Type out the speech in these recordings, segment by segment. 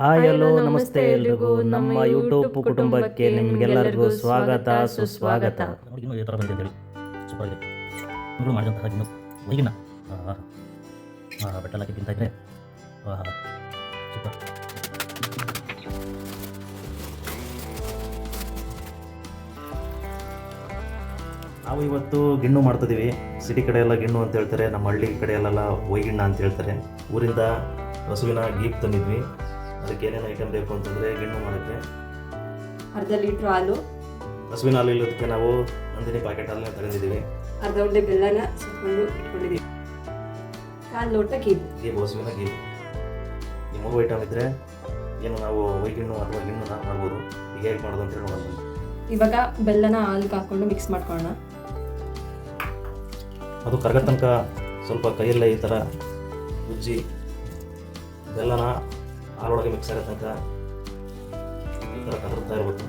Hi hello ನಮಸ್ತೆ ಎಲ್ರಿಗೂ. ನಮ್ಮ ಯೂಟ್ಯೂಬ್ ಕುಟುಂಬಕ್ಕೆ ನಿಮಗೆಲ್ಲರಿಗೂ ಸ್ವಾಗತ ಸುಸ್ವಾಗತ. ನೋಡಿ ಇನ್ನೂ ಈ ಥರ ಬಂದಿದೆ ಅಂತೇಳಿ ಸೂಪರ್ ಆಗಿದೆ ಇವರು ಮಾಡಿದಂತಹ ಇನ್ನು ವೈಗಿನ ಹಾಂ ಹಾಂ ಬೆಟ್ಟಲ್ ಹಾಕಿ ತಿಂತಾ ಇದ್ರೆ ಸೂಪರ್ ನಾವು ಇವತ್ತು ಗಿಣ್ಣು ಮಾಡ್ತಿದ್ದೀವಿ ಸಿಟಿ ಕಡೆ ಎಲ್ಲ ಗಿಣ್ಣು ಅಂತ ಹೇಳ್ತಾರೆ. ನಮ್ಮ ಹಳ್ಳಿ ಕಡೆ ಎಲ್ಲ ಒಯ್ಗಿಣ್ಣ ಅಂತ ಹೇಳ್ತಾರೆ. ಊರಿಂದ ಹಸುವಿನ ಗೀಪ್ ತಂದಿದ್ವಿ. ಅದಕ್ಕೆ ಏನೇನು ಐಟಮ್ ಬೇಕು ಅಂತಂದರೆ ಗಿಣ್ಣು ಮಾಡೋಕ್ಕೆ. ಅರ್ಧ ಲೀಟ್ರ್ ಹಾಲು. ಹಸುವಿನ ಹಾಲು ಇಲ್ಲದಕ್ಕೆ ನಾವು ನಂದಿನಿ ಪ್ಯಾಕೆಟ್ ಹಾಲನ್ನ ತಗೊಂಡಿದ್ದೀವಿ. ಅರ್ಧ ಉಂಡೆ ಬೆಲ್ಲನ ಸುಟ್ಕೊಂಡು ಇಟ್ಕೊಂಡಿದ್ದೀವಿ. ಕಾಲು ಲೋಟ ಗೀಬು ಗೀಬು ಹಸುವಿನ ಗೀಬು ಈ ಮೂರು ಐಟಮ್ ಇದ್ದರೆ ಏನು ನಾವು ಒಯ್ಗಿಣ್ಣು ಅಥವಾ ಗಿಣ್ಣುನ ಮಾಡ್ಬೋದು. ಈಗ ಹೇಗೆ ಮಾಡೋದು ಅಂತೇಳಿ ನೋಡೋಣ. ಬನ್ನಿ. ಇವಾಗ ಬೆಲ್ಲನ ಹಾಲಿಗೆ ಹಾಕೊಂಡು ಮಿಕ್ಸ್ ಮಾಡ್ಕೊಳ್ಳೋಣ. ಅದು ಕರಗ ತನಕ ಸ್ವಲ್ಪ ಕೈಯಲ್ಲೇ ಈ ಥರ ಉಜ್ಜಿ ಬೆಲ್ಲನ ಹಾಲೊಳಗೆ ಮಿಕ್ಸ್ ಆಗೋ ತನಕ ಈ ಥರ ಇರ್ಬೇಕು.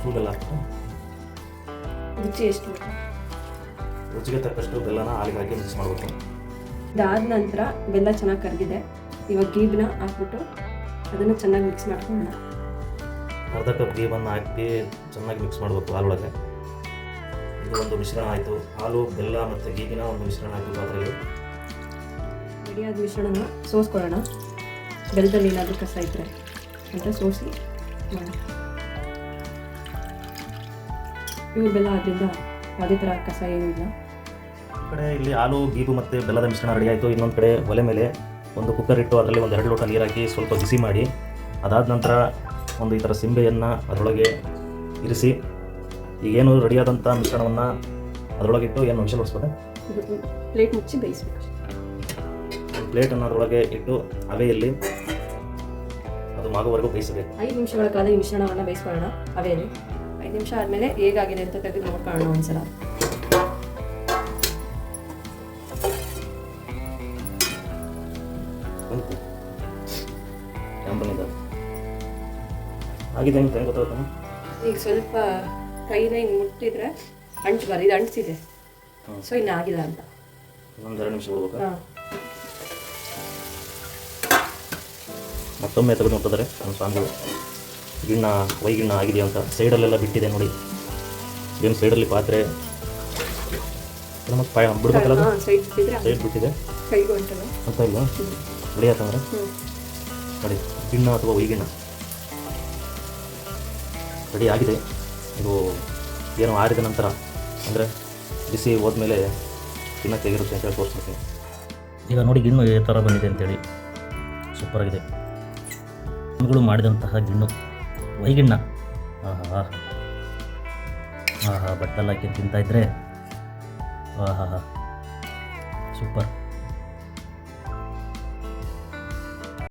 ಫುಲ್ ಬೆಲ್ಲ ಹಾಕ್ಬಿಟ್ಟು ರುಚಿ ಎಷ್ಟು ರುಚಿಗೆ ತಕ್ಕಷ್ಟು ಬೆಲ್ಲನ ಹಾಲಿಗೆ ಹಾಕಿ ಮಿಕ್ಸ್ ಮಾಡಬೇಕು. ಇದಾದ ನಂತರ ಬೆಲ್ಲ ಚೆನ್ನಾಗಿ ಕರಗಿದೆ ಇವಾಗ ಗೀಬ್ನ ಹಾಕ್ಬಿಟ್ಟು ಅದನ್ನು ಚೆನ್ನಾಗಿ ಮಿಕ್ಸ್ ಮಾಡ್ಕೊಳ್ಳೋಣ. ಅರ್ಧ ಕಪ್ ಗೀಬನ್ನು ಹಾಕಿ ಚೆನ್ನಾಗಿ ಮಿಕ್ಸ್ ಮಾಡಬೇಕು ಹಾಲೊಳಗೆ ಇದು ಒಂದು ಮಿಶ್ರಣ ಆಯಿತು. ಹಾಲು ಬೆಲ್ಲ ಮತ್ತು ಗೀಗಿನ ಒಂದು ಮಿಶ್ರಣ ಹಾಕಿ ಅದರಲ್ಲಿ ರೆಡಿಯಾದ ಮಿಶ್ರಣನ ಸೋಸ್ಕೊಳ್ಳೋಣ. ಬೆಲ್ಲದಲ್ಲಿ ಏನಾದರೂ ಕಸ ಇದ್ದರೆ ಅಂತ ಸೋಸಿ ಇವ್ರ ಬೆಲ್ಲ ಆದ್ದರಿಂದ ಯಾವುದೇ ಥರ ಕಸ ಏನೂ ಇಲ್ಲ. ಕಡೆ ಇಲ್ಲಿ ಹಾಲು ಗೀಬು ಮತ್ತು ಬೆಲ್ಲದ ಮಿಶ್ರಣ ರೆಡಿ ಆಯಿತು. ಇನ್ನೊಂದು ಕಡೆ ಒಲೆ ಮೇಲೆ ಒಂದು ಕುಕ್ಕರ್ ಇಟ್ಟು ಅದರಲ್ಲಿ ಒಂದು ಎರಡು ಲೋಟ ನೀರು ಹಾಕಿ ಸ್ವಲ್ಪ ಬಿಸಿ ಮಾಡಿ ಅದಾದ ನಂತರ ಒಂದು ಈ ಥರ ಸಿಂಬೆಯನ್ನು ಅದರೊಳಗೆ ಇರಿಸಿ ಈಗೇನು ರೆಡಿಯಾದಂಥ ಮಿಶ್ರಣವನ್ನು ಅದರೊಳಗಿಟ್ಟು ಏನು ವಿಷಲ್ ಹೊಡಿಸ್ಬೇಕು ಪ್ಲೇಟ್ ಮುಚ್ಚಿ ಬೇಯಿಸ್ಬೇಕು. ಪ್ಲೇಟನ್ನು ಅದರೊಳಗೆ ಇಟ್ಟು ಅವೆಯಲ್ಲಿ ಅದು ಮಾಗುವವರೆಗೂ ಬೇಯಿಸಬೇಕು. ಐದು ನಿಮಿಷಗಳ ಕಾಲ ಈ ಮಿಶ್ರಣವನ್ನು ಬೇಯಿಸ್ಕೊಳ್ಳೋಣ. ಅವೆಯಲ್ಲಿ ಐದು ನಿಮಿಷ ಆದಮೇಲೆ ಹೇಗಾಗಿದೆ ಅಂತ ತೆಗೆದು ನೋಡ್ಕೊಳ್ಳೋಣ ಒಂದ್ಸಲ. ಆಗಿದೆ ಅಂತ ಹೆಂಗೆ ಗೊತ್ತಾಗುತ್ತಮ್ಮ ಈಗ ಸ್ವಲ್ಪ ಕೈನ ಹಿಂಗೆ ಮುಟ್ಟಿದ್ರೆ ಬರ ಇದು ಅಂಟಿಸಿದೆ. ಸೊ ಇನ್ನು ಆಗಿಲ್ಲ ಅಂತ. ಒಂದು ಎರಡು ನಿಮಿಷ ಬಿಡ್ಬೇಕಾ ಮತ್ತೊಮ್ಮೆ ತೆಗೆದು ನೋಡ್ತಿದ್ದಾರೆ ನಮ್ಮ ಸ್ವಾಮಿಗಳು ಗಿಣ್ಣ ವೈಗಿಣ್ಣ ಆಗಿದೆಯಾ ಅಂತ ಸೈಡಲ್ಲೆಲ್ಲ ಬಿಟ್ಟಿದೆ ನೋಡಿ. ಏನು ಸೈಡಲ್ಲಿ ಪಾತ್ರೆ? ಮತ್ತೆ ಪಾಯ ಬಿಡ್ಬೇಕಲ್ಲ ಸೈಡ್ ಬಿಟ್ಟಿದೆ. ಅಂತ ಇಲ್ಲ? ಹ್ಞೂ ನೋಡಿ ಗಿಣ್ಣ ಅಥವಾ ವೈಗಿಣ್ಣ? ರೆಡಿ ಆಗಿದೆ. ಇದು ಏನು ಆರಿದ ನಂತರ ಅಂದರೆ ಬಿಸಿ ಹೋದ್ಮೇಲೆ ತಿನ್ನಕ್ಕೆ ಹೇಗಿರುತ್ತೆ ಅಂತ ಹೇಳಿ ತೋರಿಸ್ಬಿಡ್ತೀನಿ. ಈಗ ನೋಡಿ ಗಿಣ್ಣು ಯಾವ ಥರ ಬಂದಿದೆ ಅಂತೇಳಿ. ಸೂಪರ್ ನಮ್ಗಳು ಮಾಡಿದಂತಹ ಗಿಣ್ಣು. ವೈಗಿಣ್ಣ. ಆಹಾ ಆಹಾ ಬಟ್ಟಲ್ ಹಾಕಿ ತಿಂತಾ ಇದ್ರೆ. ಆಹಾ ಸೂಪರ್.